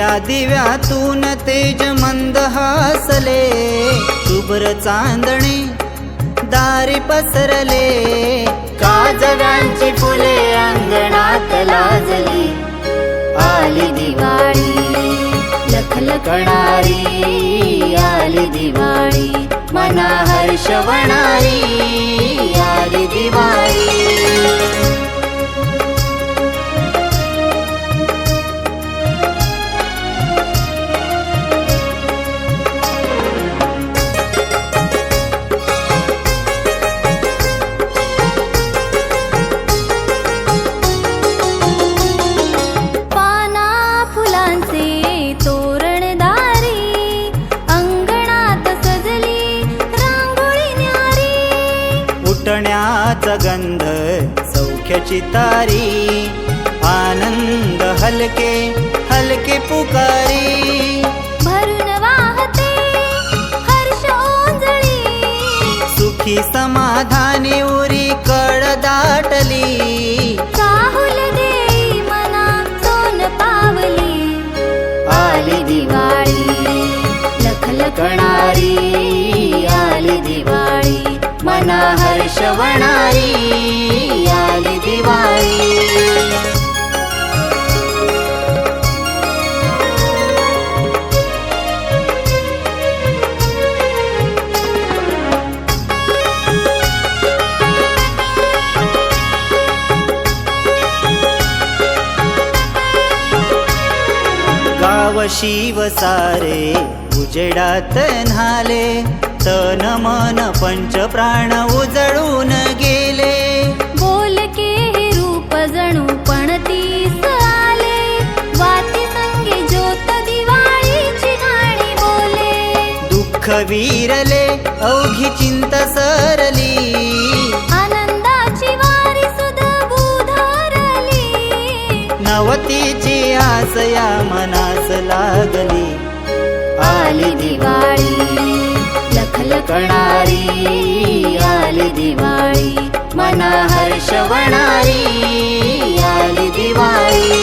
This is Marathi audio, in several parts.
हिरव्या दिव्यातून तेज मंद हासले. शुभ्र चांदणे दारी पसरले. काजव्यांची फुले अंगणात लाजली. आली दिवाळी लखलकणारी आली दिवाळी मना हर्षवणारी गंध सौख्याची तारी आनंद हलके हलके पुकारी. भरून वाहते सुखी समाधानी उरी कड दाटली. पावली. आली दिवाळी हर्षवणारी आली दिवाळी. गाव शिव सारे उजेडात न्हाले. तन मन पंच प्राण उजळून गेले. बोलके हे रूप जणू पणतीस आले. वाती संगे ज्योत दिवाळीची गाणी बोले. दुःख विरले अवघी चिंत सरली. नवतीची आस या मनास लागली. आली दिवाळी. लखलकणारी आली दिवाळी. मना हर्षवणारी आली दिवाळी.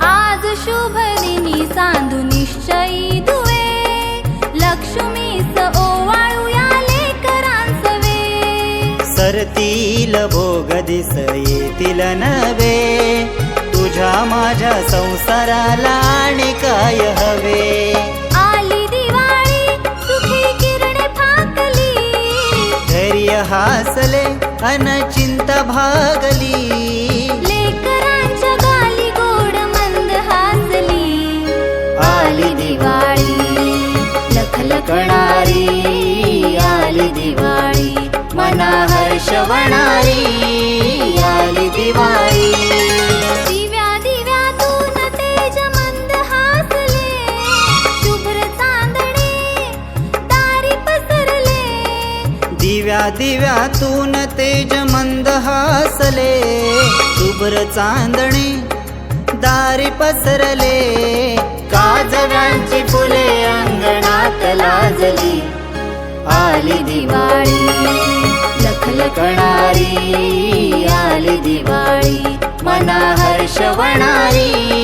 आज सरतील भोग दिस येतील नवे. तुझ्या माझ्या संसाराला आणि काय हवे? आली दिवाळी सुखी किरणे फाकली. धैर्य हासले अनचिंत भागली. पसरले दिव्यातून तेज मंद हासले. शुभ्र चांदणे दारी पसरले. काजव्यांची फुले अंगणात लाजली. आली दिवाळी लखलकणारी आली दिवाळी मना हर्षवणारी